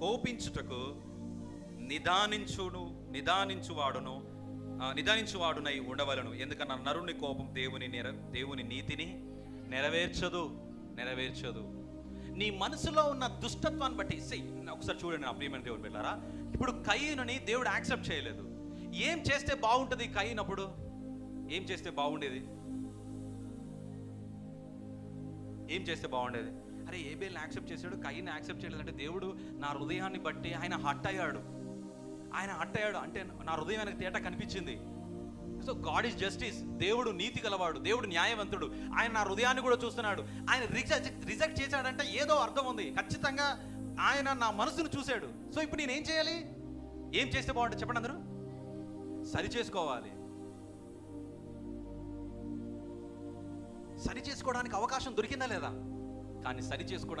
కోపించుటకు నిదానించును నిదానించువాడును నిదానించువాడునై ఉండవలను. ఎందుకన్నా నరుని కోపం దేవుని నెర దేవుని నీతిని నెరవేర్చదు నెరవేర్చదు. నీ మనసులో ఉన్న దుష్టత్వాన్ని బట్టి సై ఒకసారి చూడండి నా ప్రియమైన దేవుడు వెళ్ళారా ఇప్పుడు కయ్యనుని దేవుడు యాక్సెప్ట్ చేయలేదు. ఏం చేస్తే బాగుంటుంది కయ్యనప్పుడు ఏం చేస్తే బాగుండేది? ఏం చేస్తే బాగుండేది? అరే ఏబేల్ని యాక్సెప్ట్ చేశాడు? కయ్యని యాక్సెప్ట్ చేయలేదంటే దేవుడు నా హృదయాన్ని బట్టి ఆయన హట్ అయ్యాడు. ఆయన హట్ అయ్యాడు. అంటే నా హృదయం ఆయనకు తేట కనిపించింది. సో గాడ్ ఈజ్ జస్టిస్ దేవుడు నీతి గలవాడు. దేవుడు న్యాయవంతుడు. ఆయన నా హృదయాన్ని కూడా చూస్తున్నాడు. ఆయన రిజెక్ట్ రిజెక్ట్ చేశాడంటే ఏదో అర్థం ఉంది. ఖచ్చితంగా ఆయన నా మనసును చూశాడు. సో ఇప్పుడు నేనేం చేయాలి? ఏం చేస్తే బాగుంటుంది చెప్పండి అందరూ? సరి చేసుకోవాలి. సరి చేసుకోవడానికి అవకాశం దొరికిందా లేదా? కానీ సరి చేసుకోవడానికి